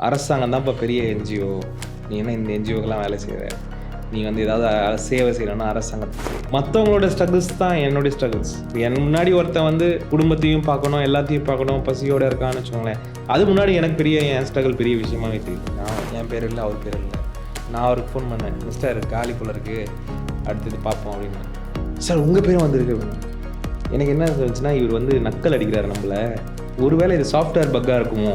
அரசாங்கம் தான்ப்பா பெரிய என்ஜிஓ நீ என்ன இந்த என்ஜிஓக்கெல்லாம் வேலை செய்கிற நீ வந்து ஏதாவது சேவை செய்யணும்னா அரசாங்கத்தை மற்றவங்களோட ஸ்ட்ரகிள்ஸ் தான் என்னுடைய ஸ்ட்ரகிள்ஸ் என் முன்னாடி ஒருத்தன் வந்து குடும்பத்தையும் பார்க்கணும் எல்லாத்தையும் பார்க்கணும் பசியோட இருக்கான்னு வச்சுக்கோங்களேன். அது முன்னாடி எனக்கு பெரிய என் ஸ்ட்ரகிள் பெரிய விஷயமாவே தெரியும் நான் என் பேர் இல்லை அவர் பேர் இல்லை. நான் அவருக்கு ஃபோன் பண்ணேன். மிஸ்டர் காலி போல இருக்கு. அடுத்தது பார்ப்போம் அப்படின்னு சார் உங்கள் பேரும் வந்திருக்கு. அப்படின்னு. எனக்கு என்ன சொல்லுச்சுன்னா இவர் வந்து நக்கல் அடிக்கிறார் நம்மள. ஒருவேளை இது சாஃப்ட்வேர் பக்காக இருக்குமோ?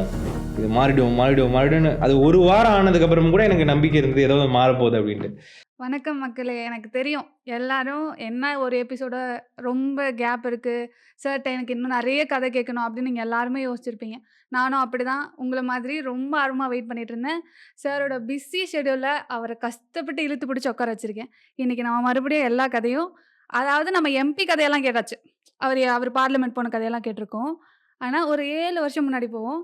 இது மாறிடுவோம் மாறிடுவோம் மாறிடும்னு அது ஒரு வாரம் ஆனதுக்கப்புறம் கூட எனக்கு நம்பிக்கை இருந்தது ஏதாவது மாறப்போகுது அப்படின்ட்டு. வணக்கம் மக்களே எனக்கு தெரியும். எல்லாரும் என்ன ஒரு எபிசோட ரொம்ப கேப் இருக்கு சார் எனக்கு இன்னும் நிறைய கதை கேட்கணும் அப்படின்னு நீங்கள் எல்லாருமே யோசிச்சிருப்பீங்க. நானும் அப்படிதான். உங்களை மாதிரி ரொம்ப ஆர்வமாக வெயிட் பண்ணிட்டு இருந்தேன். சாரோட பிஸி ஷெடியூலில் அவரை கஷ்டப்பட்டு இழுத்து பிடிச்சி உட்கார வச்சிருக்கேன். இன்னைக்கு நம்ம மறுபடியும் எல்லா கதையும் அதாவது நம்ம எம்பி கதையெல்லாம் கேட்டாச்சு. அவர் அவர் பார்லிமெண்ட் போன கதையெல்லாம் கேட்டிருக்கோம். ஆனால் ஒரு ஏழு வருஷம் முன்னாடி போவோம்.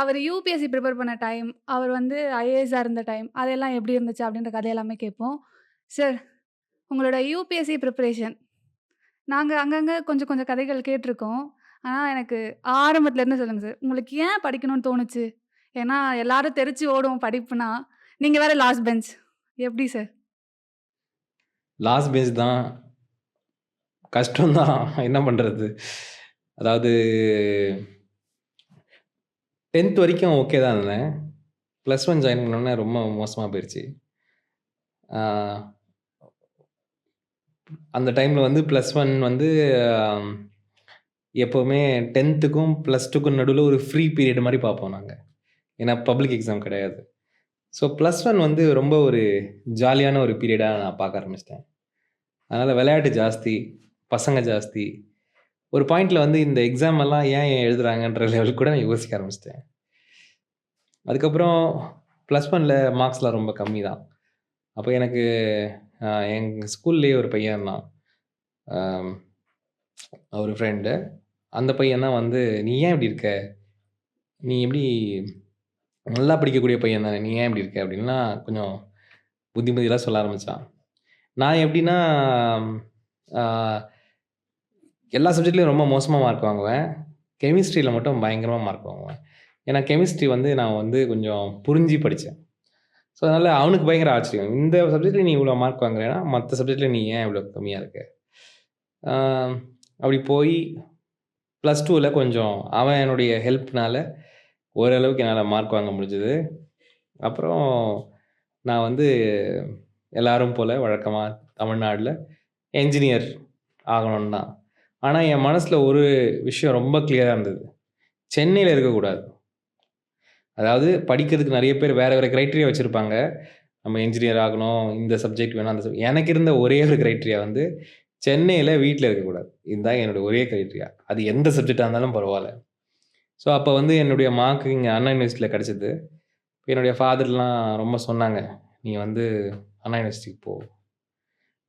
அவர் யூபிஎஸ்சி ப்ரிப்பேர் பண்ண டைம் அவர் வந்து ஐஏஎஸ்ஆர் இருந்த டைம் அதெல்லாம் எப்படி இருந்துச்சு அப்படின்ற கதையெல்லாமே கேட்போம். சார் உங்களோட யூபிஎஸ்சி ப்ரிப்பரேஷன் நாங்கள் அங்கங்கே கொஞ்சம் கொஞ்சம் கதைகள் கேட்டிருக்கோம். ஆனால் எனக்கு ஆரம்பத்துலேருந்து சொல்லுங்கள் சார் உங்களுக்கு ஏன் படிக்கணும்னு தோணுச்சு? ஏன்னா எல்லாரும் தெரிச்சு ஓடும் படிப்புனா. நீங்கள் வேற லாஸ்ட் பெஞ்ச் எப்படி சார் லாஸ்ட் பெஞ்ச் தான். கஷ்டம்தான். என்ன பண்ணுறது அதாவது டென்த் வரைக்கும் ஓகே தான் இருந்தேன். ப்ளஸ் ஒன் ஜாயின் பண்ணோன்னே ரொம்ப மோசமாக போயிடுச்சு அந்த டைமில் வந்து ப்ளஸ் ஒன் வந்து எப்போவுமே டென்த்துக்கும் ப்ளஸ் டூக்கும் நடுவில் ஒரு ஃப்ரீ பீரியட் மாதிரி பார்ப்போம் நாங்கள் ஏன்னா பப்ளிக் எக்ஸாம் கிடையாது. ஸோ ப்ளஸ் ஒன் வந்து ரொம்ப ஒரு ஜாலியான ஒரு பீரியடாக நான் பார்க்க ஆரம்பிச்சிட்டேன். அதனால் விளையாட்டு ஜாஸ்தி பசங்க ஜாஸ்தி ஒரு பாயிண்டில் வந்து இந்த எக்ஸாம் எல்லாம் ஏன் ஏன் எழுதுறாங்கன்ற லெவலுக்கு கூட நான் யோசிக்க ஆரம்பிச்சிட்டேன். அதுக்கப்புறம் ப்ளஸ் ஒனில் மார்க்ஸ்லாம் ரொம்ப கம்மி தான் அப்போ எனக்கு எங்கள் ஸ்கூல்லேயே ஒரு பையன் இருந்தான் ஒரு ஃப்ரெண்டு அந்த பையன் தான் வந்து நீ ஏன் இப்படி இருக்க? நீ எப்படி நல்லா படிக்கக்கூடிய பையன் தானே நீ ஏன் இப்படி இருக்க? அப்படின்னா கொஞ்சம் புத்திமதியெல்லாம் சொல்ல ஆரம்பித்தான் நான் எப்படின்னா எல்லா சப்ஜெக்ட்லேயும் ரொம்ப மோசமாக மார்க் வாங்குவேன். கெமிஸ்ட்ரியில் மட்டும் பயங்கரமாக மார்க் வாங்குவேன். ஏன்னா கெமிஸ்ட்ரி வந்து நான் வந்து கொஞ்சம் புரிஞ்சு படித்தேன் ஸோ அதனால் அவனுக்கு பயங்கர ஆச்சரியம். இந்த சப்ஜெக்டில் நீ இவ்வளோ மார்க் வாங்குறேன்னா மற்ற சப்ஜெக்டில் நீ ஏன் இவ்வளோ கம்மியாக இருக்க? அப்படி போய் ப்ளஸ் டூவில் கொஞ்சம் அவன் என்னுடைய ஹெல்ப்னால ஓரளவுக்கு என்னால் மார்க் வாங்க முடிஞ்சது. அப்புறம் நான் வந்து எல்லாரும் போல் வழக்கமாக தமிழ்நாட்டில் என்ஜினியர் ஆகணும்னு தான். ஆனால் என் மனசில் ஒரு விஷயம் ரொம்ப கிளியராக இருந்தது. சென்னையில் இருக்கக்கூடாது. அதாவது படிக்கிறதுக்கு நிறைய பேர் வேறு வேறு க்ரைட்டீரியா வச்சுருப்பாங்க. நம்ம என்ஜினியர் ஆகணும் இந்த சப்ஜெக்ட் வேணும் அந்த எனக்கு இருந்த ஒரே ஒரு க்ரைட்டீரியா வந்து சென்னையில் வீட்டில் இருக்கக்கூடாது. இதுதான் என்னுடைய ஒரே க்ரைட்டீரியா அது எந்த சப்ஜெக்டாக இருந்தாலும் பரவாயில்ல. ஸோ அப்போ வந்து என்னுடைய மார்க்கு இங்கே அண்ணா யூனிவர்சிட்டியில் கிடச்சிது. என்னுடைய ஃபாதர்லாம் ரொம்ப சொன்னாங்க நீ வந்து அண்ணா யூனிவர்சிட்டிக்கு போ.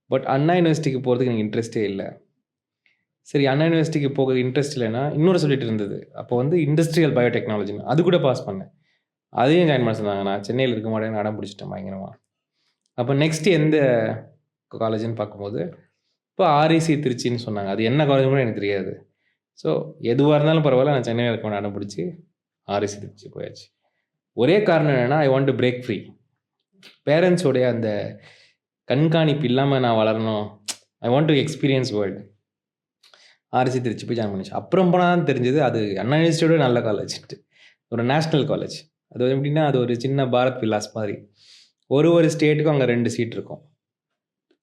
பட் அண்ணா யூனிவர்சிட்டிக்கு போகிறதுக்கு எனக்கு இன்ட்ரெஸ்டே இல்லை. சரி அண்ணா யூனிவர்சிட்டிக்கு போக இன்ட்ரெஸ்ட் இல்லைன்னா இன்னொரு சப்ஜெக்ட் இருந்தது. அப்போ வந்து இண்டஸ்ட்ரியல் பயோடெக்னாலஜின்னு அது கூட பாஸ் பண்ணேன். அதையும் ஜாயின் பண்ண சொன்னாங்க. நான் சென்னையில் இருக்க மாட்டேன்னு அடம் பிடிச்சிட்டேன் பயங்கரமாக அப்போ நெக்ஸ்ட் எந்த காலேஜ்னு பார்க்கும்போது இப்போ ஆர்இசி திருச்சின்னு சொன்னாங்க. அது என்ன காலேஜ் கூட எனக்கு தெரியாது. ஸோ எதுவாக இருந்தாலும் பரவாயில்ல நான் சென்னையில் இருக்க அடம் பிடிச்சி ஆர்இசி திருச்சி போயாச்சு. ஒரே காரணம் என்னென்னா I want to break free பேரண்ட்ஸோடைய அந்த கண்காணிப்பு இல்லாமல் நான் வளரணும். I want to experience world RC Trichy போய் ஜாயின் பண்ணிச்சு. அப்புறம் போனால் தான் தெரிஞ்சது அது அண்ணா யூனிவர்சிட்டியோட நல்ல காலேஜ் ஒரு நேஷ்னல் காலேஜ் அது எப்படின்னா அது ஒரு சின்ன பாரத் விலாஸ் மாதிரி. ஒரு ஒரு ஸ்டேட்டுக்கும் அங்கே ரெண்டு சீட் இருக்கும்.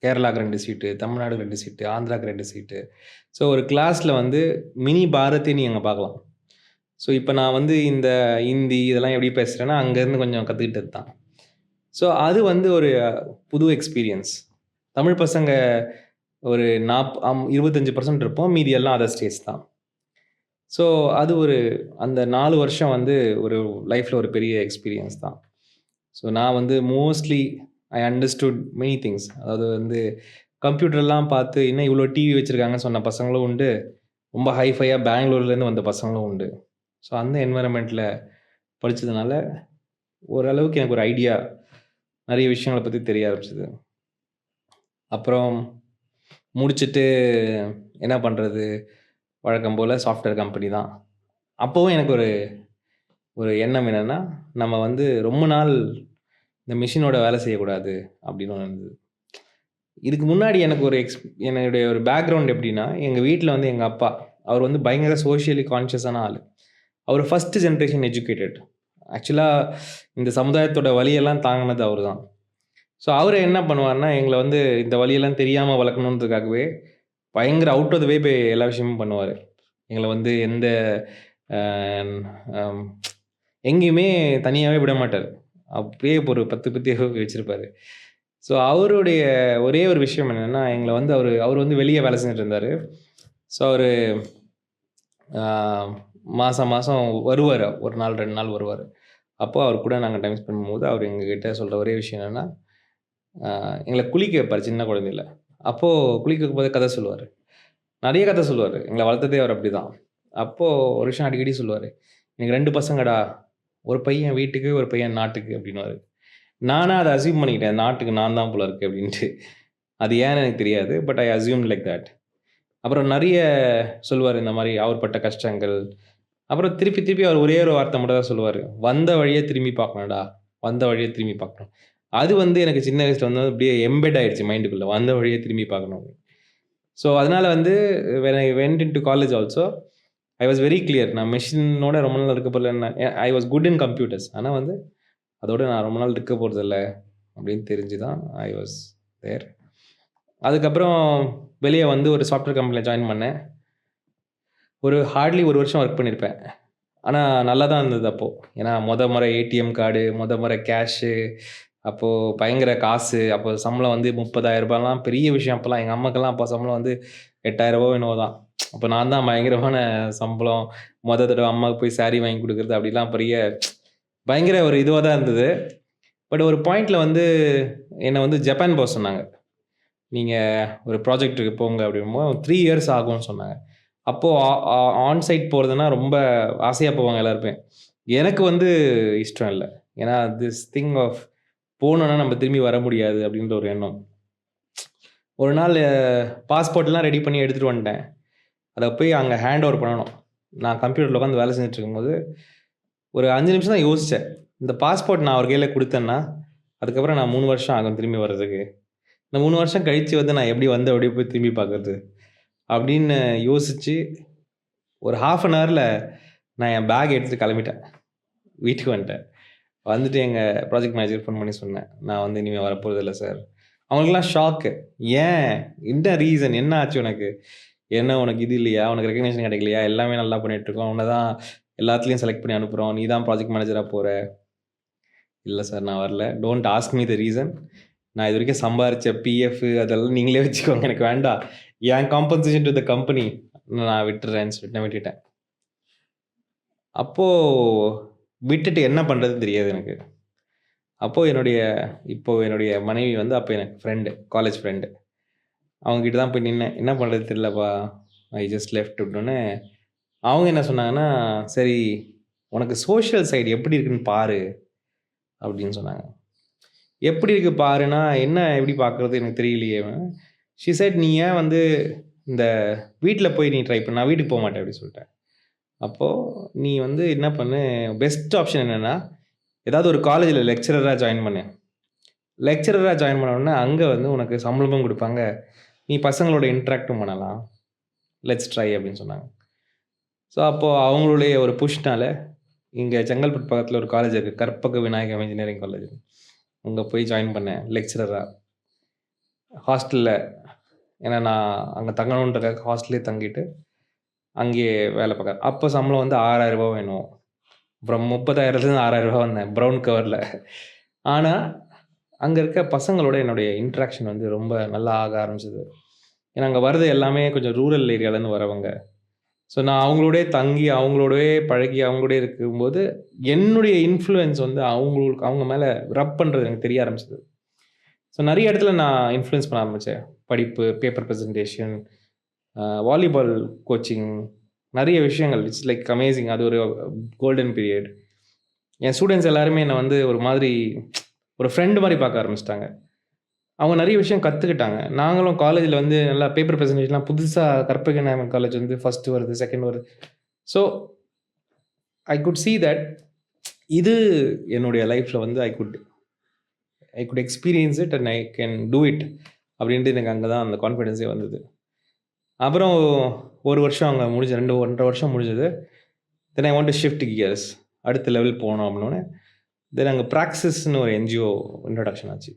கேரளாவுக்கு ரெண்டு சீட்டு தமிழ்நாடுக்கு ரெண்டு சீட்டு ஆந்திராவுக்கு ரெண்டு சீட்டு ஸோ ஒரு கிளாஸில் வந்து மினி பாரத்தை நீ அங்கே பார்க்கலாம். ஸோ இப்போ நான் வந்து இந்த ஹிந்தி இதெல்லாம் எப்படி பேசுகிறேன்னா அங்கேருந்து கொஞ்சம் கற்றுக்கிட்டது தான். ஸோ அது வந்து ஒரு புது எக்ஸ்பீரியன்ஸ் தமிழ் பசங்க ஒரு நாப் அம் இருபத்தஞ்சி பர்சன்ட் இருப்போம். மீதி எல்லாம் அதர் ஸ்டேட்ஸ் தான். ஸோ அது ஒரு அந்த நாலு வருஷம் வந்து ஒரு லைஃப்பில் ஒரு பெரிய எக்ஸ்பீரியன்ஸ் தான். ஸோ நான் வந்து mostly I understood many things அதாவது வந்து கம்ப்யூட்டர்லாம் பார்த்து இன்னும் இவ்வளோ டிவி வச்சுருக்காங்கன்னு சொன்ன பசங்களும் உண்டு. ரொம்ப ஹைஃபையாக பெங்களூர்லேருந்து வந்த பசங்களும் உண்டு. ஸோ அந்த என்வரன்மெண்ட்டில் படித்ததுனால ஓரளவுக்கு எனக்கு ஒரு ஐடியா நிறைய விஷயங்களை பற்றி தெரிய ஆரம்பிச்சிது. அப்புறம் முடிச்சுட்டு என்ன பண்ணுறது வழக்கம் போல் சாஃப்ட்வேர் கம்பெனி தான் அப்போவும் எனக்கு ஒரு ஒரு எண்ணம் என்னென்னா நம்ம வந்து ரொம்ப நாள் இந்த மிஷினோட வேலை செய்யக்கூடாது அப்படின்னு ஒன்று இருந்தது. இதுக்கு முன்னாடி எனக்கு ஒரு எக்ஸ் என்னுடைய ஒரு பேக்ரவுண்ட் எப்படின்னா, எங்கள் வீட்டில் வந்து எங்கள் அப்பா, அவர் வந்து பயங்கர சோஷியலி கான்ஷியஸான ஆள் அவர் ஃபர்ஸ்ட் ஜென்ரேஷன் எஜுகேட்டட். ஆக்சுவலாக இந்த சமுதாயத்தோட வழியெல்லாம் தாங்கினது அவர் தான். ஸோ அவர் என்ன பண்ணுவாருன்னா, எங்களை வந்து இந்த வழியெல்லாம் தெரியாமல் வளர்க்கணுன்றதுக்காகவே, பயங்கர அவுட் ஆஃப் த வே போய் எல்லா விஷயமும் பண்ணுவார். எங்களை வந்து எந்த எங்கேயுமே தனியாகவே விட மாட்டார். அப்படியே ஒரு 10 பேத்தையோ வச்சுருப்பார். ஸோ அவருடைய ஒரே ஒரு விஷயம் என்னென்னா எங்களை வந்து அவர் அவர் வந்து வெளியே வேலை செஞ்சுட்டு இருந்தார். ஸோ அவர் மாதம் மாதம் வருவார். ஒரு நாள், ரெண்டு நாள் வருவார். அப்போ அவர் கூட நாங்கள் டைம் ஸ்பெண்ட் பண்ணும்போது, அவர் எங்ககிட்ட சொல்கிற ஒரே விஷயம் என்னன்னா, எங்களை குளிக்க வைப்பார் சின்ன குழந்தையில. அப்போது குளிக்க வைக்கும்போது கதை சொல்லுவார் நிறைய கதை சொல்லுவார் எங்களை வளர்த்ததே அவர் அப்படிதான். அப்போது ஒரு விஷயம் அடிக்கடி சொல்லுவார் "எனக்கு ரெண்டு பசங்கடா. ஒரு பையன் வீட்டுக்கு, ஒரு பையன் நாட்டுக்கு" அப்படின்னுவாரு. நானாக அதை அசியூம் பண்ணிக்கிட்டேன். நாட்டுக்கு நான் தான் போல இருக்கு அப்படின்ட்டு. அது ஏன்னு எனக்கு தெரியாது. But I assume like that. அப்புறம் நிறைய சொல்லுவார் இந்த மாதிரி அவர் பட்ட கஷ்டங்கள். அப்புறம் திருப்பி திருப்பி அவர் ஒரே ஒரு வார்த்தை மட்டும் தான் சொல்லுவார் "வந்த வழியே திரும்பி பார்க்கணும்டா. வந்த வழியை திரும்பி பார்க்கணும்." அது வந்து எனக்கு சின்ன வயசுல வந்து அப்படியே எம்பெட் ஆயிடுச்சு மைண்டுக்குள்ள. வந்த வழியே திரும்பி பார்க்கணும். ஸோ அதனால வந்து when I went into college also, I was very clear. நான் மிஷினோட ரொம்ப நாள் இருக்க போறதில்ல. I was good in computers. ஆனால் வந்து அதோட நான் ரொம்ப நாள் இருக்க போகிறதில்ல அப்படின்னு தெரிஞ்சு தான் ஐ வாஸ் தேர். அதுக்கப்புறம் வெளியே வந்து ஒரு சாஃப்ட்வேர் கம்பெனியில் ஜாயின் பண்ணேன். ஒரு ஹார்ட்லி ஒரு வருஷம் ஒர்க் பண்ணியிருப்பேன். ஆனால் நல்லா தான் இருந்தது அப்போது ஏன்னா மொதல் முறை ஏடிஎம் கார்டு, மொதல் முறை கேஷு, அப்போ பயங்கர காசு. அப்போ சம்பளம் வந்து முப்பதாயிரம் ரூபாய்லாம் பெரிய விஷயம் அப்போல்லாம் எங்கள் அம்மாக்கெல்லாம் அப்போ சம்பளம் வந்து ரூ. 8,000வோ என்னவோ தான். அப்போ நான் தான் பயங்கரமான சம்பளம். மொதல் தடவை அம்மாவுக்கு போய் சாரி வாங்கி கொடுக்குறது அப்படிலாம் பெரிய பயங்கர ஒரு இதுவாக தான் இருந்தது. பட் ஒரு பாயிண்ட்டில் வந்து என்னை வந்து ஜப்பான் போக சொன்னாங்க. நீங்கள் ஒரு ப்ராஜெக்ட்டுக்கு போங்க" அப்படிம்போது த்ரீ இயர்ஸ் ஆகும்னு சொன்னாங்க. அப்போது ஆ ஆ ஆன் சைட் போகிறதுனா ரொம்ப ஆசையாக போவாங்க எல்லாருமே. எனக்கு வந்து இஷ்டம் இல்லை ஏன்னா திஸ் திங் ஆஃப் போனோம்னா நம்ம திரும்பி வர முடியாது அப்படின்ற ஒரு எண்ணம். ஒரு நாள் பாஸ்போர்ட்லாம் ரெடி பண்ணி எடுத்துகிட்டு வந்துட்டேன். அதை போய் அங்கே ஹேண்ட் ஓவர் பண்ணணும். நான் கம்ப்யூட்டரில் உட்காந்து வேலை செஞ்சுட்டு இருக்கும்போது, ஒரு அஞ்சு நிமிஷம் தான் யோசித்தேன் இந்த பாஸ்போர்ட் நான் அவர் கையில் கொடுத்தேன்னா அதுக்கப்புறம் நான் மூணு வருஷம் ஆகும் திரும்பி வர்றதுக்கு. இந்த மூணு வருஷம் கழித்து வந்து நான் எப்படி வந்து அப்படியே போய் திரும்பி பார்க்கறது? அப்படின்னு யோசித்து ஒரு 1/2 அன் ஹவரில் நான் என் பேக் எடுத்துகிட்டு கிளம்பிட்டேன். வீட்டுக்கு வந்துட்டேன். வந்துட்டு எங்கள் ப்ராஜெக்ட் மேனேஜர் ஃபோன் பண்ணி சொன்னேன். "நான் வந்து இனிமேல் வரப்போகிறது இல்லை சார்." அவங்களுக்கெல்லாம் ஷாக்கு. "ஏன்? என்ன ரீசன்? என்ன ஆச்சு உனக்கு? என்ன உனக்கு இது இல்லையா? உனக்கு ரெகக்னிஷன் கிடைக்கலையா? எல்லாமே நல்லா பண்ணிட்டு இருக்கோம். தான் எல்லாத்துலேயும் செலக்ட் பண்ணி அனுப்புகிறோம் நீ தான் ப்ராஜெக்ட் மேனேஜராக போகிற இல்லை சார் நான் வரல. Don't ask me the reason. நான் இது வரைக்கும் சம்பாரித்த பிஎஃப் அதெல்லாம் நீங்களே வச்சுக்கோங்க. எனக்கு வேண்டாம். என் காம்பன்சேஷன் டு த கம்பெனி நான் விட்டுறேன்னு" சொல்லிட்டு நான் விட்டுட்டேன். அப்போது விட்டுட்டு என்ன பண்ணுறதுன்னு தெரியாது எனக்கு. அப்போது என்னுடைய இப்போது என்னுடைய மனைவி வந்து அப்போ எனக்கு ஃப்ரெண்டு. College friend. அவங்ககிட்ட தான் போய் நின்னேன். "என்ன பண்ணுறது தெரியலப்பா. ஐ ஜஸ்ட் லெஃப்ட்" விட்டோன்னே அவங்க என்ன சொன்னாங்கன்னா, "சரி உனக்கு சோஷியல் சைடு எப்படி இருக்குன்னு பாரு" அப்படின்னு சொன்னாங்க. எப்படி இருக்கு பாருன்னா, என்ன எப்படி பார்க்குறது எனக்கு தெரியலையே. ஷி சைட் "நீ ஏன் வந்து இந்த வீட்டில் போய் நீ ட்ரை பண்ணு. நான் வீட்டுக்கு போமாட்டேன்" அப்படின்னு சொல்லிட்டேன். அப்போது "நீ வந்து என்ன பண்ணு, பெஸ்ட் ஆப்ஷன் என்னென்னா ஏதாவது ஒரு காலேஜில் லெக்சரராக ஜாயின் பண்ணு. லெக்சரராக ஜாயின் பண்ண உடனே வந்து உனக்கு சம்பளமும் கொடுப்பாங்க நீ பசங்களோட இன்ட்ராக்டும் பண்ணலாம். லெட்ஸ் ட்ரை" அப்படின்னு சொன்னாங்க. ஸோ அப்போது அவங்களுடைய ஒரு புஷ்னால் இங்கே செங்கல்பட்டு பக்கத்தில் ஒரு காலேஜ் இருக்குது கற்பக விநாயகம் இன்ஜினியரிங் காலேஜ். அங்கே போய் ஜாயின் பண்ணேன் லெக்சரராக ஹாஸ்டலில் ஏன்னா நான் அங்கே தங்கணுன்றக்காக ஹாஸ்டல்லே தங்கிட்டு, அங்கேயே வேலை பார்க்குறேன். அப்போ சம்பளம் வந்து ஆறாயிரம் 6,000வோ வேணும் அப்புறம் 30,000லேருந்து ரூ. 6,000 வந்தேன். ப்ரௌன் கவரில் ஆனால் அங்கே இருக்க பசங்களோட என்னுடைய இன்ட்ராக்ஷன் வந்து ரொம்ப நல்லா ஆக ஆரம்பிச்சது. ஏன்னா அங்கே வர்றது எல்லாமே கொஞ்சம் ரூரல் ஏரியாலேருந்து வரவங்க. ஸோ நான் அவங்களோடயே தங்கி, அவங்களோடவே பழகி, அவங்களோடயே இருக்கும்போது, என்னுடைய இன்ஃப்ளூயன்ஸ் வந்து அவங்களுக்கு அவங்க மேலே ரப் பண்ணுறது எனக்கு தெரிய ஆரம்பிச்சது. ஸோ நிறைய இடத்துல நான் இன்ஃப்ளூயன்ஸ் பண்ண ஆரம்பித்தேன் படிப்பு, பேப்பர் ப்ரெசன்டேஷன் வாலிபால் கோச்சிங் நிறைய விஷயங்கள். It's like amazing. அது ஒரு கோல்டன் பீரியட். என் ஸ்டூடெண்ட்ஸ் எல்லாருமே என்னை வந்து ஒரு மாதிரி ஒரு ஃப்ரெண்டு மாதிரி பார்க்க ஆரம்பிச்சிட்டாங்க அவங்க நிறைய விஷயம் கற்றுக்கிட்டாங்க நாங்களும் காலேஜில் வந்து நல்லா பேப்பர் ப்ரெசன்டேஷன்லாம் புதுசாக கற்பக விநாயகம் காலேஜ் வந்து ஃபஸ்ட்டு வருது, செகண்ட் வருது. So I could see that இது என்னுடைய லைஃப்பில் வந்து I could I could experience it and I can do it அப்படின்ட்டு எனக்கு அங்கே தான் அந்த கான்ஃபிடென்ஸே வந்தது அப்புறம் ஒரு வருஷம் அங்கே முடிஞ்சு ரெண்டு ஒன்றரை வருஷம் முடிஞ்சது. Then I want to shift gears அடுத்த லெவல் போகணும் அப்படின்னோடனே தென் அங்கே ப்ராக்சிஸ்னு ஒரு என்ஜிஓ இன்ட்ரடக்ஷன் ஆச்சு.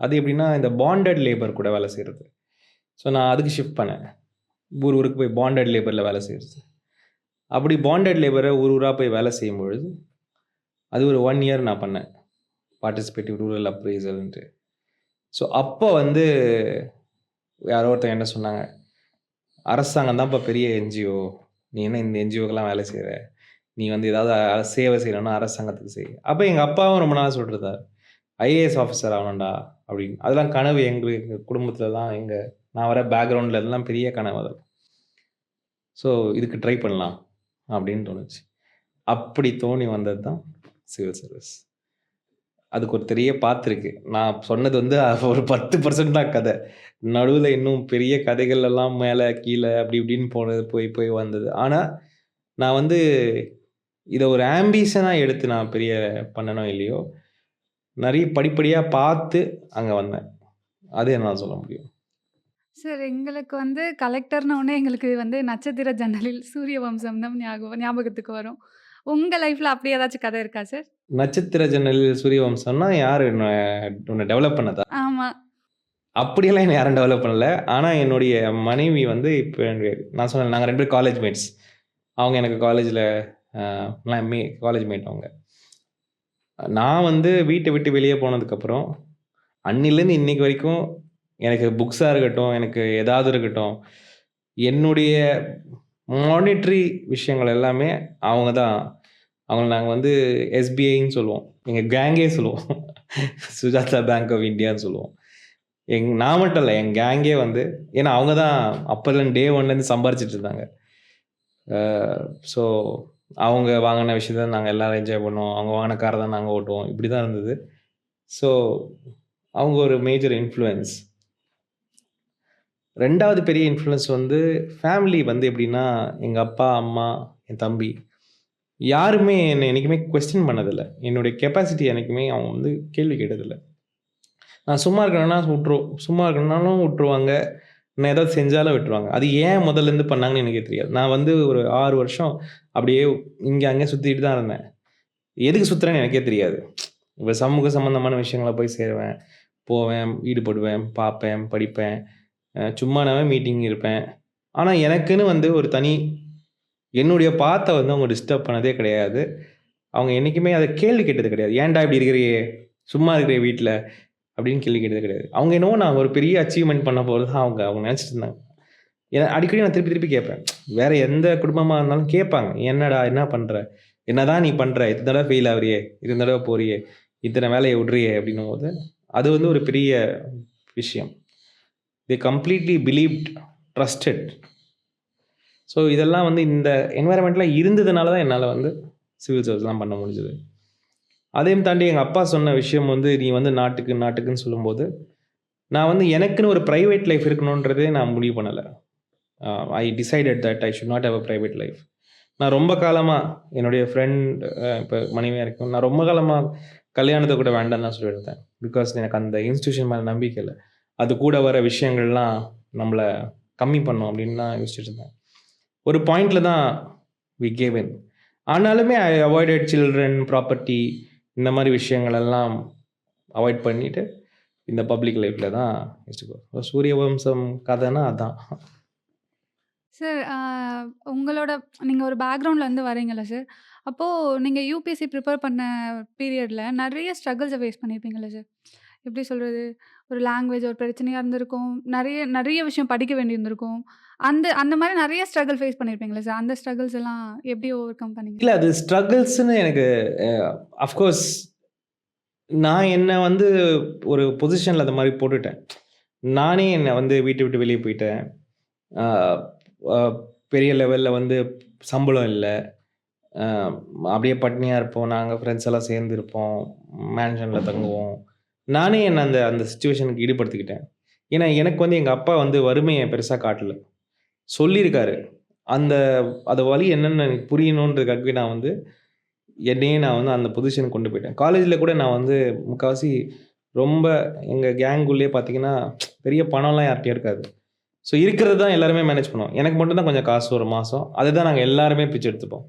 அது எப்படின்னா இந்த பாண்டட் லேபர் கூட வேலை செய்கிறது ஸோ நான் அதுக்கு ஷிஃப்ட் பண்ணேன். ஊர் ஊருக்கு போய் பாண்டட் லேபரில் வேலை செய்கிறது அப்படி பாண்டட் லேபரை ஊர் ஊராக போய் வேலை செய்யும் பொழுது அது ஒரு ஒன் இயர் நான் பண்ணேன். பார்ட்டிசிபேட்டிவ் ரூரல் அப்ரைசல்ன்ட்டு ஸோ அப்போ வந்து யாரோ ஒருத்தங்க என்ன சொன்னாங்க அரசாங்கம் தான்ப்பா பெரிய என்ஜிஓ நீ என்ன இந்த என்ஜிஓக்கெல்லாம் வேலை செய்கிற நீ வந்து ஏதாவது சேவை செய்யணும்னா அரசாங்கத்துக்கு செய். அப்போ எங்கள் அப்பாவும் ரொம்ப நாள் சொல்கிறதா ஐஏஎஸ் ஆஃபீஸர் ஆகணும்டா அப்படின்னு. அதெல்லாம் கனவு எங்களுக்கு எங்கள் குடும்பத்துலலாம் எங்கள் நான் வர பேக்ரவுண்டில் எல்லாம் பெரிய கனவு அதெல்லாம் ஸோ இதுக்கு ட்ரை பண்ணலாம் அப்படின்னு தோணுச்சு. அப்படி தோணி வந்தது தான் சிவில் சர்வீஸ் அதுக்கு ஒரு பெரிய பார்த்துருக்கு நான் சொன்னது வந்து ஒரு பத்து பர்சன்ட் தான் கதை. நடுவில் இன்னும் பெரிய கதைகள் எல்லாம் மேலே கீழே அப்படி இப்படின்னு போனது போய் போய் வந்தது. ஆனால் நான் வந்து இதை ஒரு ஆம்பிஷனாக எடுத்து நான் பெரிய பண்ணணும் இல்லையோ நிறைய படிப்படியாக பார்த்து அங்கே வந்தேன். அது என்னால் சொல்ல முடியும். சார் எங்களுக்கு வந்து கலெக்டர்ன உடனே எங்களுக்கு வந்து நட்சத்திர ஜன்னலில் சூரிய வம்சம் தான் ஞாபகம் ஞாபகத்துக்கு வரும். உங்கள் லைஃப்பில் அப்படி ஏதாச்சும் கதை இருக்கா சார் நட்சத்திர ஜன்னலில் சூரியவம்சம்னா யார் உன்னை டெவலப் பண்ணதா? ஆமாம் அப்படியெல்லாம் என்ன யாரும் டெவலப் பண்ணல. ஆனால் என்னுடைய மனைவி வந்து இப்போ நான் சொன்னேன் நாங்கள் ரெண்டு பேரும் காலேஜ் மேட்ஸ் அவங்க எனக்கு காலேஜில் மே காலேஜ் மேட் அவங்க. நான் வந்து வீட்டை விட்டு வெளியே போனதுக்கப்புறம் அன்னிலேருந்து இன்னைக்கு வரைக்கும் எனக்கு புக்ஸாக இருக்கட்டும் எனக்கு ஏதாவது இருக்கட்டும் என்னுடைய மானிட்ரி விஷயங்கள் எல்லாமே அவங்க தான் அவங்கள நாங்கள் வந்து எஸ்பிஐன்னு சொல்லுவோம். எங்கள் கேங்கே சொல்லுவோம். சுஜாதா பேங்க் ஆஃப் இந்தியான்னு சொல்லுவோம். எங் நான் மட்டும் இல்லை என் கேங்கே வந்து ஏன்னா அவங்க தான் அப்போல்லாம் டே ஒன்லேருந்து சம்பாரிச்சிட்டு இருந்தாங்க. ஸோ அவங்க வாங்கின விஷயத்த நாங்கள் எல்லாரும் என்ஜாய் பண்ணுவோம் அவங்க வாங்கின காரை தான் நாங்கள் ஓட்டுவோம். இப்படி தான் இருந்தது. ஸோ அவங்க ஒரு மேஜர் இன்ஃப்ளூயன்ஸ் ரெண்டாவது பெரிய இன்ஃப்ளூயன்ஸ் வந்து ஃபேமிலி வந்து எப்படின்னா எங்கள் அப்பா அம்மா என் தம்பி. யாருமே என்னை என்றைக்குமே கொஸ்டின் பண்ணதில்லை. என்னுடைய கெப்பாசிட்டி என்றைக்குமே அவங்க வந்து கேள்வி கேட்டதில்லை. நான் சும்மா இருக்கணும்னா விட்ருவோம் சும்மா இருக்கணும்னாலும் விட்ருவாங்க நான் ஏதாவது செஞ்சாலும் விட்டுருவாங்க. அது ஏன் முதல்ல இருந்து பண்ணாங்கன்னு எனக்கே தெரியாது. நான் வந்து ஒரு ஆறு வருஷம் அப்படியே இங்கே அங்கே சுற்றிட்டு தான் இருந்தேன். எதுக்கு சுற்றுறேன்னு எனக்கே தெரியாது. இப்போ சமூக சம்மந்தமான விஷயங்களை போய் சேருவேன். போவேன் ஈடுபடுவேன் பார்ப்பேன் படிப்பேன். சும்மானாவே மீட்டிங் இருப்பேன். ஆனால் எனக்குன்னு வந்து ஒரு தனி என்னுடைய பாத்தை வந்து அவங்க டிஸ்டர்ப் பண்ணதே கிடையாது. அவங்க என்றைக்குமே அதை கேள்வி கேட்டது கிடையாது. ஏன்டா இப்படி இருக்கிறியே? சும்மா இருக்கிற வீட்டில் அப்படின்னு கேள்வி கேட்டது கிடையாது. அவங்க என்னவோ நான் ஒரு பெரிய அச்சீவ்மெண்ட் பண்ண போகிறது தான் அவங்க அவங்க நினச்சிட்டு இருந்தாங்க. ஏன்னா அடிக்கடி நான் திருப்பி திருப்பி கேட்பேன் வேறு எந்த குடும்பமாக இருந்தாலும் கேட்பாங்க. என்னடா என்ன பண்ணுற என்னதான் நீ பண்ணுற இத்தனை தடவை ஃபெயில் ஆகுறியே? இத்தனை தடவை போறியே? இத்தனை வேலையை விட்றியே? அப்படின்னும் போது அது வந்து ஒரு பெரிய விஷயம். The completely believed trusted so இதெல்லாம் வந்து இந்த என்வாயர்மெண்ட்டில் இருந்ததுனால தான் என்னால் வந்து சிவில் சர்வீஸ்லாம் பண்ண முடிஞ்சது. அதையும் தாண்டி எங்கள் அப்பா சொன்ன விஷயம் வந்து நீ வந்து நாட்டுக்கு நாட்டுக்குன்னு சொல்லும்போது நான் வந்து எனக்குன்னு ஒரு ப்ரைவேட் லைஃப் இருக்கணுன்றதே நான் முடிவு பண்ணலை. I decided that I should not have a private life நான் ரொம்ப காலமாக என்னுடைய ஃப்ரெண்ட் இப்போ மனைவியாக இருக்கும். நான் ரொம்ப காலமாக கல்யாணத்தை கூட வேண்டாம் தான் சொல்லியிருந்தேன். பிகாஸ் எனக்கு அந்த இன்ஸ்டியூஷன் மேலே நம்பிக்கை இல்லை. அது கூட வர விஷயங்கள்லாம் நம்மளை கம்மி பண்ணும் அப்படின்னு தான் யோசிச்சுட்டு இருந்தேன். ஒரு பாயிண்ட்ல தான் வி கேவ் இன் ஆனாலுமே ஐ அவாய்டட் சில்ட்ரன் ப்ராப்பர்ட்டி இந்த மாதிரி விஷயங்கள் எல்லாம் அவாய்ட் பண்ணிட்டு இந்த பப்ளிக் லைஃப்பில் தான் வச்சுக்கோ சூரிய வம்சம் கதைனா அதான். சார் உங்களோட நீங்கள் ஒரு பேக்ரவுண்ட்லேருந்து வரீங்களா சார் அப்போது நீங்கள் யூபிஎஸ்சி ப்ரிப்பேர் பண்ண பீரியடில் நிறைய ஸ்ட்ரகிள்ஸை ஃபேஸ் பண்ணியிருப்பீங்களா சார் எப்படி சொல்கிறது ஒரு லாங்குவேஜ் ஒரு பிரச்சனையாக இருந்திருக்கும். நிறைய நிறைய விஷயம் படிக்க வேண்டியிருந்திருக்கும். அந்த அந்த மாதிரி நிறைய ஸ்ட்ரகிள் ஃபேஸ் பண்ணியிருப்பீங்களா சார் அந்த ஸ்ட்ரகிள்ஸ் எல்லாம் எப்படி ஓவர் கம் பண்ணீங்க? இல்லை அது ஸ்ட்ரகிள்ஸ்னு எனக்கு அஃப்கோர்ஸ் நான் என்னை வந்து ஒரு பொசிஷனில் அந்த மாதிரி போட்டுட்டேன். நானே என்னை வந்து வீட்டை விட்டு வெளியே போயிட்டேன். பெரிய லெவலில் வந்து சம்பளம் இல்லை. அப்படியே பட்னியாக இருப்போம். நாங்கள் ஃப்ரெண்ட்ஸ் எல்லாம் சேர்ந்து இருப்போம். மேன்ஷனில் தங்குவோம். நானே என்னை அந்த அந்த சுச்சுவேஷனுக்கு ஈடுபடுத்திக்கிட்டேன். ஏன்னா எனக்கு வந்து எங்கள் அப்பா வந்து வறுமையை பெருசாக காட்டல. சொல்லியிருக்காரு. அந்த அது வழி என்னென்னு எனக்கு புரியணுன்றதுக்காகவே நான் வந்து என்னையே நான் வந்து அந்த பொசிஷனுக்கு கொண்டு போயிட்டேன். காலேஜில் கூட நான் வந்து முக்கால்வாசி ரொம்ப எங்கள் கேங்குள்ளேயே பார்த்தீங்கன்னா பெரிய பணம்லாம் யார்கிட்டயும் இருக்காது. ஸோ இருக்கிறது தான் எல்லாருமே மேனேஜ் பண்ணுவோம். எனக்கு மட்டும் தான் கொஞ்சம் காசு ஒரு மாதம் அதை தான் நாங்கள் எல்லாருமே பிச்சு எடுத்துப்போம்.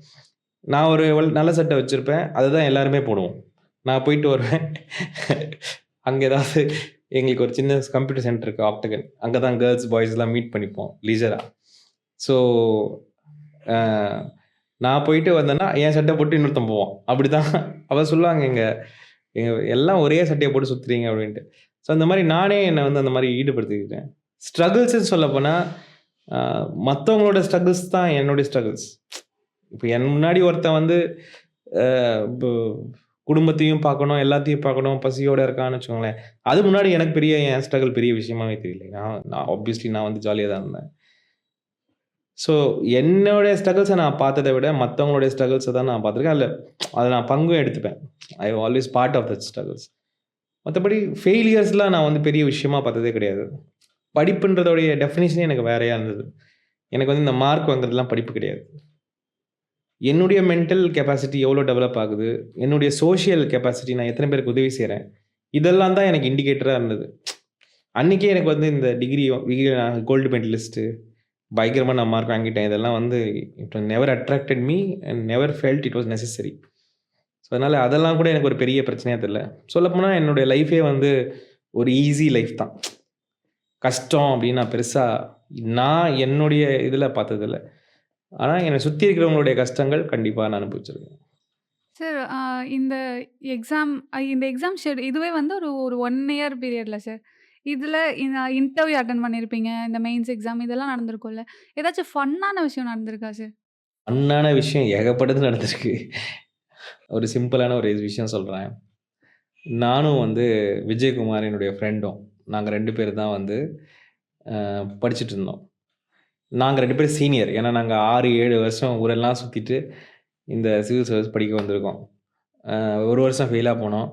நான் ஒரு நல்ல சட்டை வச்சுருப்பேன். அதை தான் எல்லாருமே போடுவோம். நான் போயிட்டு வருவேன். அங்கே ஏதாவது எங்களுக்கு ஒரு சின்ன கம்ப்யூட்டர் சென்டர் இருக்குது ஆப்டகன் அங்கே தான் கேர்ள்ஸ் பாய்ஸ்லாம் மீட் பண்ணிப்போம் லீஜராக ஸோ நான் போயிட்டு வந்தேன்னா என் சட்டை போட்டு இன்னொருத்தன் போவான். அப்படி தான் அவள் சொல்லுவாங்க எங்கள் எங்கள் எல்லாம் ஒரே சட்டையை போட்டு சுற்றுறீங்க அப்படின்ட்டு. ஸோ அந்த மாதிரி நானே என்னை வந்து அந்த மாதிரி ஈடுபடுத்திக்கிட்டேன். ஸ்ட்ரகிள்ஸ்ன்னு சொல்லப்போனால் மற்றவங்களோட ஸ்ட்ரகிள்ஸ் தான் என்னுடைய ஸ்ட்ரகிள்ஸ் இப்போ என் முன்னாடி ஒருத்தன் வந்து இப்போ குடும்பத்தையும் பார்க்கணும் எல்லாத்தையும் பார்க்கணும் பசியோட இருக்கான்னு வச்சுக்கோங்களேன். அது முன்னாடி எனக்கு பெரிய என் ஸ்ட்ரகிள் பெரிய விஷயமாவே தெரியல நான் நான் ஆப்வியஸ்லி நான் வந்து ஜாலியாக தான் இருந்தேன். ஸோ என்னுடைய ஸ்ட்ரகிள்ஸை நான் பார்த்ததை விட மற்றவங்களுடைய ஸ்ட்ரகிள்ஸை தான் நான் பார்த்துருக்கேன். அதில் அதை நான் பங்கும் எடுத்துப்பேன். I always part of that struggles மற்றபடி ஃபெயிலியர்ஸ்லாம் நான் வந்து பெரிய விஷயமா பார்த்ததே கிடையாது. படிப்புன்றதோடைய டெஃபினேஷனே எனக்கு வேறையாக இருந்தது. எனக்கு வந்து இந்த மார்க் வாங்குறதுலாம் படிப்பு கிடையாது. என்னுடைய மென்டல் கெப்பாசிட்டி எவ்வளோ டெவலப் ஆகுது? என்னுடைய சோஷியல் கெப்பாசிட்டி நான் எத்தனை பேருக்கு உதவி செய்கிறேன் இதெல்லாம் தான் எனக்கு இண்டிகேட்டராக இருந்தது. அன்றைக்கே எனக்கு வந்து இந்த டிகிரி டிகிரி கோல்டு மெடலிஸ்ட்டு பயங்கரமாக நான் மார்க் வாங்கிட்டேன். இதெல்லாம் வந்து it never attracted me and never felt it was necessary so அதனால் அதெல்லாம் கூட எனக்கு ஒரு பெரிய பிரச்சனையாக தெரியல. சொல்லப்போனால் என்னுடைய லைஃபே வந்து ஒரு ஈஸி லைஃப் தான். கஷ்டம் அப்படின்னு நான் பெருசாக நான் என்னுடைய இதில் பார்த்ததில்ல. ஆனால் என்னை சுற்றி இருக்கிறவங்களுடைய கஷ்டங்கள் கண்டிப்பாக நான் அனுபவிச்சிருக்கேன். சார் இந்த எக்ஸாம் இந்த எக்ஸாம் ஷெட் இதுவே வந்து ஒரு ஒரு ஒன் இயர் பீரியடில் சார் இதில் இன்டர்வியூ அட்டன் பண்ணியிருப்பீங்க இந்த மெயின்ஸ் எக்ஸாம் இதெல்லாம் நடந்திருக்கும்ல. ஏதாச்சும் ஃபன்னான விஷயம் நடந்திருக்கா சார் அண்ணான விஷயம் ஏகப்பட்டது நடந்திருக்கு. ஒரு சிம்பிளான ஒரு விஷயம் சொல்கிறேன் நானும் வந்து விஜயகுமார் என்னுடைய ஃப்ரெண்டும் நாங்கள் ரெண்டு பேர் தான் வந்து படிச்சுட்டு இருந்தோம். நாங்கள் ரெண்டு பேரும் சீனியர் ஏன்னா நாங்கள் ஆறு ஏழு வருஷம் ஊரெல்லாம் சுற்றிட்டு இந்த சிவில் சர்வீஸ் படிக்க வந்திருக்கோம். ஒரு வருஷம் ஃபெயிலாக போனோம்.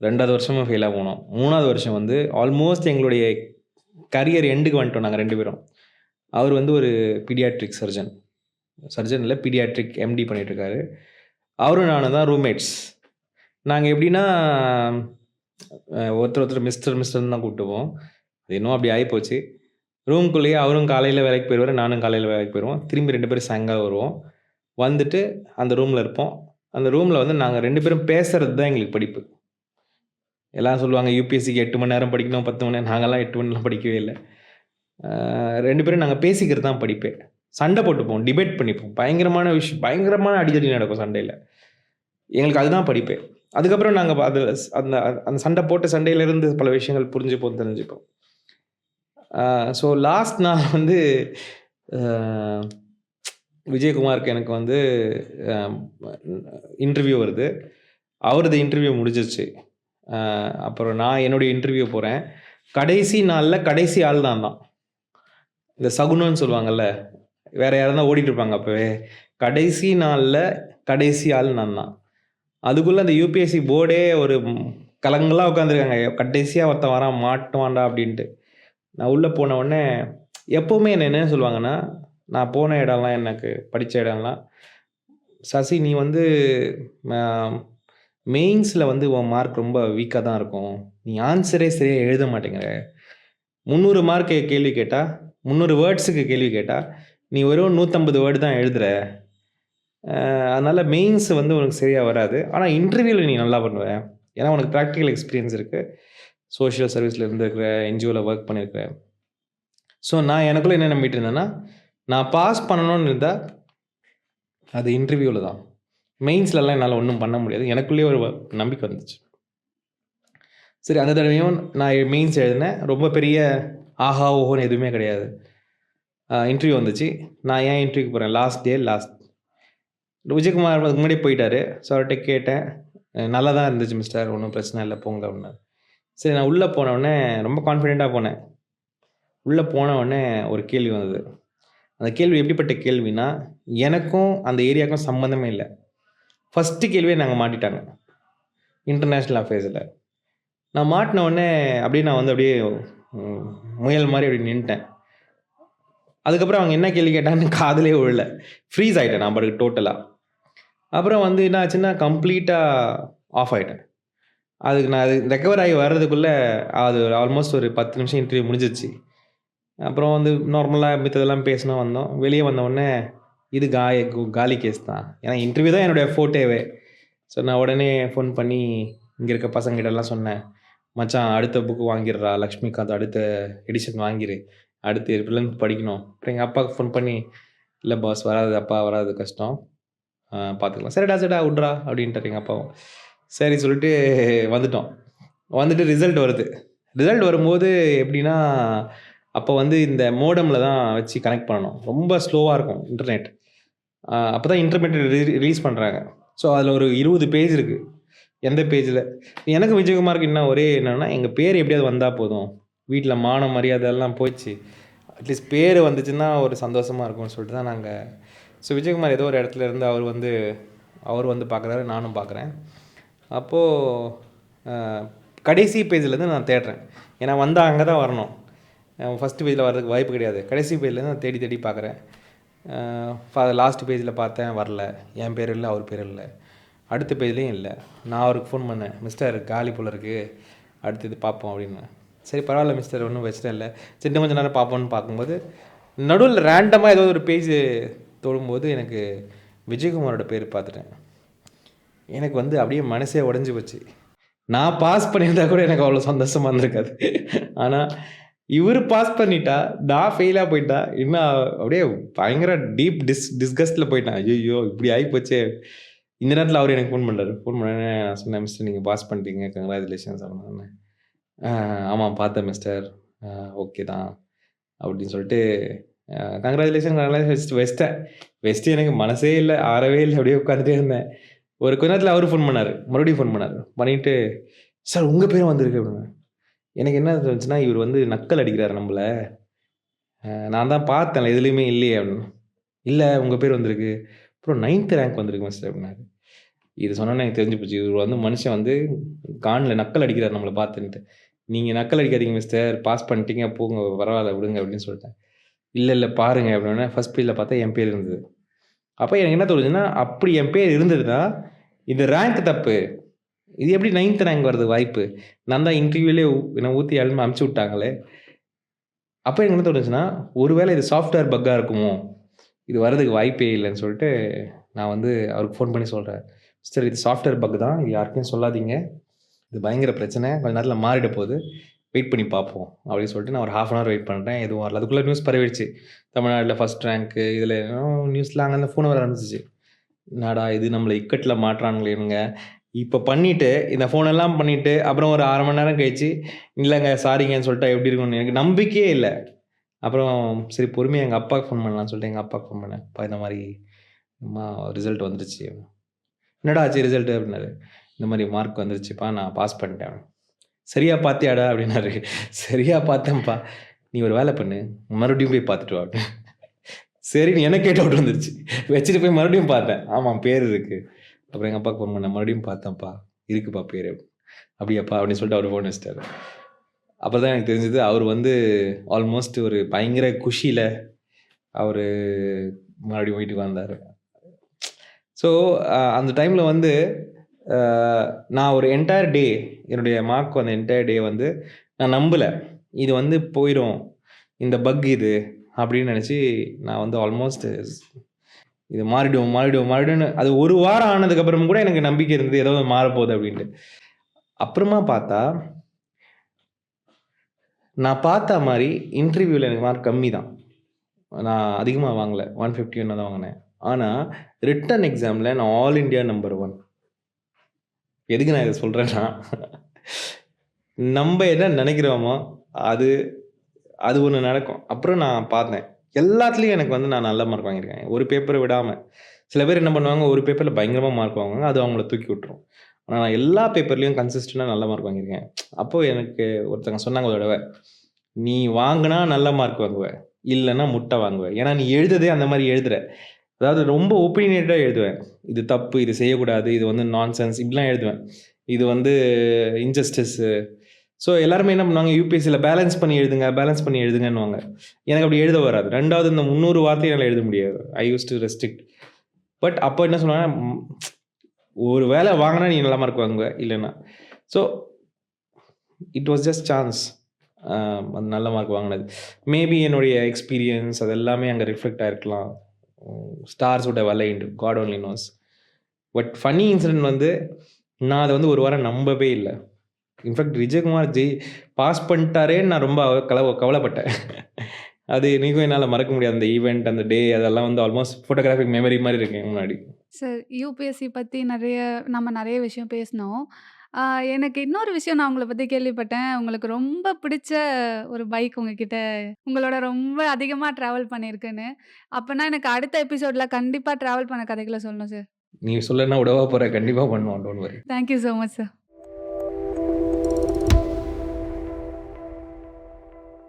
ரெண்டாவது வருஷமும் ஃபெயிலாக போனோம். மூணாவது வருஷம் வந்து ஆல்மோஸ்ட் எங்களுடைய கரியர் எண்டுக்கு வந்துட்டோம் நாங்கள் ரெண்டு பேரும். அவர் வந்து ஒரு பீடியாட்ரிக் சர்ஜன் சர்ஜன் இல்லை பீடியாட்ரிக் எம்டி பண்ணிகிட்ருக்காரு அவரும் நானும் தான் ரூம்மேட்ஸ் நாங்கள் எப்படின்னா ஒருத்தர் ஒருத்தர் மிஸ்டர் மிஸ்டர்னு தான் கூப்பிட்டுவோம் அது இன்னும் அப்படி ஆகிப்போச்சு ரூம்குள்ளேயே அவரும் காலையில் வேலைக்கு போயிடுவார் நானும் காலையில் வேலைக்கு போயிடுவோம் திரும்பி ரெண்டு பேரும் சாயங்காலம் வருவோம். வந்துட்டு அந்த ரூமில் இருப்போம். அந்த ரூமில் வந்து நாங்கள் ரெண்டு பேரும் பேசுறது தான் எங்களுக்கு படிப்பு. எல்லாம் சொல்லுவாங்க யூபிஎஸ்சிக்கு எட்டு மணி நேரம் படிக்கணும் பத்து மணி நேரம். நாங்கள்லாம் எட்டு மணி நேரம் படிக்கவே இல்லை. ரெண்டு பேரும் நாங்கள் பேசிக்கிறது தான் படிப்பே. சண்டை போட்டுப்போம் டிபேட் பண்ணிப்போம். பயங்கரமான விஷயம் பயங்கரமான அடிதடி நடக்கும் சண்டையில். எங்களுக்கு அதுதான் படிப்பே. அதுக்கப்புறம் நாங்கள் அதில் அந்த அந்த சண்டை போட்ட சண்டையிலேருந்து பல விஷயங்கள் புரிஞ்சுப்போம் தெரிஞ்சுப்போம். ஸோ லாஸ்ட் நான் வந்து விஜயகுமாருக்கு எனக்கு வந்து இன்டர்வியூ வருது. அவரது இன்டர்வியூ முடிஞ்சிருச்சு. அப்புறம் நான் என்னுடைய இன்டர்வியூ போகிறேன் கடைசி நாளில் கடைசி ஆள் தான் தான் இந்த சகுனம்னு சொல்லுவாங்கல்ல வேற யாரும் தான் ஓடிட்டு இருப்பாங்க அப்போவே. கடைசி நாளில் கடைசி ஆள் நான் தான். அதுக்குள்ளே அந்த யூபிஎஸ்சி போர்டே ஒரு கலங்களாக உட்காந்துருக்காங்க கடைசியாக ஒருத்தன் வரான் மாட்டுவான்டா அப்படின்ட்டு. நான் உள்ளே போன உடனே எப்போவுமே என்ன என்ன சொல்லுவாங்கன்னா நான் போன இடம்லாம் எனக்கு படித்த இடம்லாம். சசி நீ வந்து மெயின்ஸில் வந்து உன் மார்க் ரொம்ப வீக்காக தான் இருக்கும். நீ ஆன்சரே சரியாக எழுத மாட்டேங்கிற. முந்நூறு மார்க்கு கேள்வி கேட்டால் முந்நூறு வேர்ட்ஸுக்கு கேள்வி கேட்டால் நீ வெறும் நூற்றம்பது வேர்டு தான் எழுதுற. அதனால் மெயின்ஸ் வந்து உனக்கு சரியாக வராது. ஆனால் இன்டர்வியூவில் நீ நல்லா பண்ணுவேன் ஏன்னா உனக்கு ப்ராக்டிக்கல் எக்ஸ்பீரியன்ஸ் இருக்குது சோஷியல் சர்வீஸில் இருந்திருக்கிற என்ஜிஓவில் ஒர்க் பண்ணியிருக்கிறேன் ஸோ நான் எனக்குள்ளே என்ன நம்பிட்டு இருந்தேன்னா நான் பாஸ் பண்ணணும்னு இருந்தால் அது இன்டர்வியூவில் தான். மெயின்ஸ்லலாம் என்னால் ஒன்றும் பண்ண முடியாது. எனக்குள்ளேயே ஒரு வ- நம்பிக்கை வந்துச்சு. சரி அந்த தடவையும் நான் மெயின்ஸ் எழுதினேன். ரொம்ப பெரிய ஆஹா ஓஹோன்னு எதுவுமே கிடையாது. இன்டர்வியூ வந்துச்சு. நான் ஏன் இன்டர்வியூக்கு போகிறேன் லாஸ்ட் டே லாஸ்ட் விஜயகுமார் முன்னாடி போயிட்டார். ஸோ அவர்கிட்ட கேட்டேன். நல்லா தான் இருந்துச்சு மிஸ்டர் ஒன்றும் பிரச்சனை இல்லை போங்க அப்படின்னாரு. சரி நான் உள்ளே உடனே ரொம்ப கான்ஃபிடெண்ட்டாக போனேன். உள்ளே உடனே ஒரு கேள்வி வந்தது. அந்த கேள்வி எப்படிப்பட்ட கேள்வினா எனக்கும் அந்த ஏரியாவுக்கும் சம்மந்தமே இல்லை. ஃபஸ்ட்டு கேள்வியே நாங்கள் மாட்டிட்டாங்க. இன்டர்நேஷ்னல் அஃபேர்ஸில் நான் மாட்டின உடனே அப்படியே நான் வந்து அப்படியே முயல் மாதிரி அப்படி நின்ட்டேன். அதுக்கப்புறம் அவங்க என்ன கேள்வி கேட்டாங்கன்னு காதலே விழல. ஃப்ரீஸ் ஆகிட்டேன் நான் பாட்டுக்கு டோட்டலாக அப்புறம் வந்து என்ன ஆச்சுன்னா கம்ப்ளீட்டாக ஆஃப் ஆகிட்டேன் அதுக்கு நான் அது ரெக்கவர் ஆகி வர்றதுக்குள்ளே அது ஆல்மோஸ்ட் ஒரு 10 நிமிஷம் இன்டர்வியூ முடிஞ்சிச்சு அப்புறம் வந்து நார்மலாக மித்ததெல்லாம் பேசினா வந்தோம். வெளியே வந்தவுடனே இது காய காலி கேஸ் தான். ஏன்னா இன்டர்வியூ தான் என்னுடைய ஃபோட்டோவே ஸோ நான் உடனே ஃபோன் பண்ணி இங்கே இருக்க பசங்கிட்டலாம் சொன்னேன். மச்சான் அடுத்த புக்கு வாங்கிடுறா லக்ஷ்மிகாந்த் அடுத்த எடிஷன் வாங்கிடு அடுத்து எப்டிலருந்து படிக்கணும். அப்புறம் எங்கள் அப்பாவுக்கு ஃபோன் பண்ணி இல்லை பாஸ் வராது அப்பா வராது கஷ்டம். பார்த்துக்கலாம். சரிடா சரிடா விட்றா அப்படின்ட்டு எங்கள் அப்பாவும். சரி சொல்லிட்டு வந்துட்டோம். வந்துட்டு ரிசல்ட் வருது. ரிசல்ட் வரும்போது எப்படின்னா, அப்போ வந்து இந்த மோடமில் தான் வச்சு கனெக்ட் பண்ணணும். ரொம்ப ஸ்லோவாக இருக்கும் இன்டர்நெட். அப்போ தான் இன்டர்நெட் ரிலீஸ் பண்ணுறாங்க ஸோ அதில் ஒரு 20 பேஜ் இருக்குது எந்த பேஜில் எனக்கு விஜயகுமாருக்கு என்ன ஒரே என்னென்னா எங்கள் பேர் எப்படியாவது வந்தால் போதும். வீட்டில் மானம், மரியாதை எல்லாம் போச்சு. அட்லீஸ்ட் பேர் வந்துச்சுன்னா ஒரு சந்தோஷமாக இருக்கும்னு சொல்லிட்டு தான் நாங்கள் ஸோ விஜயகுமார் ஏதோ ஒரு இடத்துல இருந்து அவர் வந்து அவர் வந்து பார்க்குறாரு. நானும் பார்க்குறேன். அப்போது கடைசி பேஜ்லேருந்து நான் தேடுறேன். ஏன்னா வந்தால் அங்கே தான் வரணும். ஃபர்ஸ்ட் பேஜில் வர்றதுக்கு வாய்ப்பு கிடையாது. கடைசி பேஜ்லேருந்து நான் தேடி தேடி பார்க்குறேன். லாஸ்ட் பேஜில் பார்த்தேன் வரல. என் பேர் இல்லை அவர் பேர் இல்லை அடுத்த பேஜ்லேயும் இல்லை நான் அவருக்கு ஃபோன் பண்ணேன். மிஸ்டர் காலி போல் இருக்குது அடுத்தது பார்ப்போம் அப்படின்னேன். சரி பரவாயில்ல மிஸ்டர் ஒன்றும் பிரச்சனை இல்லை சின்ன கொஞ்சம் நேரம் பார்ப்போம்னு பார்க்கும்போது, நடுவில் ரேண்டமாக ஏதோ ஒரு பேஜ் தொடும்போது எனக்கு விஜயகுமாரோட பேர் பார்த்துட்டேன். எனக்கு வந்து அப்படியே மனசே உடஞ்சி போச்சு. நான் பாஸ் பண்ணியிருந்தா கூட எனக்கு அவ்வளோ சந்தோஷமாக இருந்திருக்காது. ஆனால் இவரு பாஸ் பண்ணிட்டா, நான் ஃபெயிலாக போயிட்டா, இன்னும் அப்படியே பயங்கர டீப் டிஸ் டிஸ்கஸ்டில் போயிட்டேன். ஐயோ இப்படி ஆயிப்போச்சே! இந்த நேரத்தில் அவர் எனக்கு ஃபோன் பண்ணுறாரு ஃபோன் பண்ண நான் சொன்னேன், மிஸ்டர் நீங்கள் பாஸ் பண்ணிட்டீங்க. கங்க்ராச்சுலேஷன்ஸ் அப்படின்னு ஆமாம் பார்த்தேன் மிஸ்டர். ஓகே தான். அப்படின்னு சொல்லிட்டு கங்க்ராச்சுலேஷன் கங்க்ராச்சுலேஷன் கங்ராஜுலேஷன் வச்சுட்டு வச்சுட்டேன். எனக்கு மனசே இல்லை ஆறவே இல்லை அப்படியே உட்காந்துட்டே இருந்தேன். ஒரு கொஞ்ச நேரத்தில் அவரு ஃபோன் பண்ணார் மறுபடியும் ஃபோன் பண்ணாரு. பண்ணிட்டு, சார் உங்கள் பேரும் வந்திருக்கு எனக்கு என்ன தோணுச்சுன்னா, இவர் வந்து நக்கல் அடிக்கிறாரு நம்மளை நான் தான் பார்த்தேன் எதுலேயுமே இல்லையே அப்படின்னு. இல்லை உங்கள் பேர் வந்திருக்கு. அப்புறம் நைன்த் ரேங்க் வந்திருக்கு மிஸ்டர் அப்படின்னாரு. இது சொன்னோனே எனக்கு தெரிஞ்சு போச்சு. இவர் வந்து மனுஷன் வந்து கானில் நக்கல் அடிக்கிறார் நம்மளை பார்த்துன்ட்டு. நீங்கள் நக்கல் அடிக்காதீங்க மிஸ்டர். பாஸ் பண்ணிட்டீங்க போங்க பரவாயில்ல விடுங்க அப்படின்னு சொல்லிட்டேன். இல்லை இல்லை பாருங்கள் அப்படின்னா ஃபர்ஸ்ட் பேஜ்ல பார்த்தா என் பேர் இருந்தது. அப்போ எனக்கு என்ன தோணுச்சுன்னா, அப்படி என் பேர் இருந்ததுன்னா, இது ரேங்க் தப்பு. இது எப்படி நைன்த் ரேங்க் வருது வாய்ப்பு? நான் தான் இன்டர்வியூலே என்னை ஊற்றி அழும அனுப்பிச்சு விட்டாங்களே. அப்போ எனக்கு என்ன தோணுச்சுன்னா, ஒருவேளை இது சாஃப்ட்வேர் பக்காக இருக்குமோ? இது வர்றதுக்கு வாய்ப்பே இல்லைன்னு சொல்லிட்டு, நான் வந்து அவருக்கு ஃபோன் பண்ணி சொல்கிறேன் சார் இது சாஃப்ட்வேர் பக் தான். இது யாருக்கும் சொல்லாதீங்க. இது பயங்கர பிரச்சனை. கொஞ்ச நேரத்தில் மாறிட போகுது. வெயிட் பண்ணி பார்ப்போம். அப்படின்னு சொல்லிட்டு நான் ஒரு 1/2 அன் ஹவர் வெயிட் பண்ணுறேன் எதுவும் வரல. அதுக்குள்ளே நியூஸ் பரவிடுச்சு. தமிழ்நாட்டில் ஃபஸ்ட் ரேங்க்கு ரேங்க் நியூஸில் அங்கே அந்த ஃபோன் வர ஆரம்பிச்சிச்சு என்னடா இது நம்மளை இக்கட்டில் மாட்றானுங்களே இப்போ பண்ணிவிட்டு இந்த ஃபோனெல்லாம் பண்ணிவிட்டு அப்புறம் ஒரு அரை மணி நேரம் கழிச்சு, இல்லைங்க சாரிங்கன்னு சொல்லிட்டா எப்படி இருக்கும்னு எனக்கு நம்பிக்கையே இல்லை அப்புறம் சரி பொறுமையாக எங்கள் அப்பாவுக்கு ஃபோன் பண்ணலாம்னு சொல்லிட்டு எங்கள் அப்பாவுக்கு ஃபோன் பண்ணேன். அப்பா இந்த மாதிரி ரிசல்ட் வந்துருச்சு. என்னடா ஆச்சு ரிசல்ட்டு அப்படின்னாரு. இந்த மாதிரி மார்க் வந்துருச்சுப்பா நான் பாஸ் பண்ணிட்டேன். சரியா பார்த்தியாடா அப்படின்னாரு. சரியா பார்த்தேன்ப்பா. நீ ஒரு வேலை பண்ணு. மறுபடியும் போய் பார்த்துட்டு வா அப்படின்னு. சரின்னு எனக்கே டவுட் வந்துருச்சு. வச்சுட்டு போய் மறுபடியும் பார்த்தேன். ஆமாம் பேர் இருக்கு. அப்புறம் எங்கள் அப்பாவுக்கு ஃபோன் பண்ணேன். மறுபடியும் பார்த்தேன்ப்பா. இருக்குப்பா பேர் அப்படியாப்பா அப்படின்னு சொல்லிட்டு அவர் ஃபோன் வச்சிட்டாரு அப்போ தான் எனக்கு தெரிஞ்சது அவர் வந்து ஆல்மோஸ்ட் ஒரு பயங்கர குஷியில் அவர் மறுபடியும் வீட்டுக்கு வந்தார் ஸோ அந்த டைமில் வந்து நான் ஒரு என்டையர் டே என்னுடைய மார்க் அந்த என்டையர் டே வந்து நான் நம்பலை இது வந்து போயிடும் இந்த பக் இது அப்படின்னு நினச்சி நான் வந்து ஆல்மோஸ்ட் இது மாறிடும், மாறிடும், மாறிடும்னு அது ஒரு வாரம் ஆனதுக்கப்புறம் கூட எனக்கு நம்பிக்கை இருந்தது. ஏதோ மாறப்போகுது அப்படின்ட்டு. அப்புறமா பார்த்தா நான் பார்த்த மாதிரி இன்டர்வியூவில் எனக்கு மார்க் கம்மி தான். நான் அதிகமாக வாங்கலை ஒன் ஃபிஃப்டி ஒன்று தான் வாங்கினேன். ஆனால் ரிட்டன் எக்ஸாமில் நான் ஆல் இந்தியா நம்பர் ஒன் எதுக்கு நான் இதை சொல்கிறேன்னா நம்ம என்ன நினைக்கிறோமோ, அது அது ஒன்று நடக்கும். அப்புறம் நான் பார்த்தேன். எல்லாத்துலேயும் எனக்கு வந்து நான் நல்ல மார்க் வாங்கியிருக்கேன். ஒரு பேப்பரை விடாமல் சில பேர் என்ன பண்ணுவாங்க, ஒரு பேப்பரில் பயங்கரமாக மார்க் வாங்குவாங்க. அது அவங்கள தூக்கி விட்டுரும். ஆனால் நான் எல்லா பேப்பர்லேயும் கன்சிஸ்டண்டாக நல்ல மார்க் வாங்கியிருக்கேன். அப்போது எனக்கு ஒருத்தங்க சொன்னாங்க ஒரு "நீ வாங்கினா நல்ல மார்க் வாங்குவ. இல்லைன்னா முட்டை வாங்குவ. ஏன்னா நீ எழுததே அந்த மாதிரி எழுதுற." அதாவது ரொம்ப ஒப்பீனியேட்டாக எழுதுவேன். இது தப்பு, இது செய்யக்கூடாது, இது வந்து நான்சென்ஸ் இப்படிலாம் எழுதுவேன். இது வந்து இன்ஜஸ்டிஸ். ஸோ எல்லாருமே என்ன பண்ணுவாங்க, யூபிஎஸ்சியில் பேலன்ஸ் பண்ணி எழுதுங்க, பேலன்ஸ் பண்ணி எழுதுங்கன்னுவாங்க. எனக்கு அப்படி எழுத வராது. ரெண்டாவது இந்த முந்நூறு வார்த்தையை என்னால் எழுத முடியாது. I use to restrict. But அப்போ என்ன சொன்னாங்க ஒரு வேளை வாங்கினா நீ நல்லா மார்க் வாங்குவ. இல்லைன்னா so it was just chance. அது நல்ல மார்க் வாங்கினது மேபி என்னுடைய எக்ஸ்பீரியன்ஸ் அது எல்லாமே அங்கே reflect ஆகிருக்கலாம் stars would have aligned. God only knows. But funny incident வந்து நான் அதை வந்து ஒரு வாரம் நம்பவே இல்லை in fact Vijayakumar Jai pass பண்ணிட்டாரேன்னு நான் ரொம்ப கலவ கவலைப்பட்டேன். அது இன்னைக்கும் என்னால் மறக்க முடியாது. அந்த ஈவெண்ட் அந்த டே அதெல்லாம் வந்து ஆல்மோஸ்ட் ஃபோட்டோகிராஃபிக் மெமரி மாதிரி இருக்கு முன்னாடி. சார் யூபிஎஸ்சி பற்றி நிறைய நம்ம நிறைய விஷயம் பேசினோம். ஆ எனக்கு இன்னொரு விஷயம் நான் உங்கள பத்தி கேள்விப்பட்டேன். உங்களுக்கு ரொம்ப பிடிச்ச ஒரு பைக் உங்ககிட்ட உங்களோட ரொம்ப அதிகமா டிராவல் பண்ணியிருக்குன்னு. அப்பன்னா எனக்கு அடுத்த எபிசோட்ல கண்டிப்பா டிராவல் பண்ண கதைகள சொல்லணும் சார். நீ சொல்லலன்னா விடவா போற? கண்டிப்பா பண்ணுவோம். Don't worry. Thank you so much sir.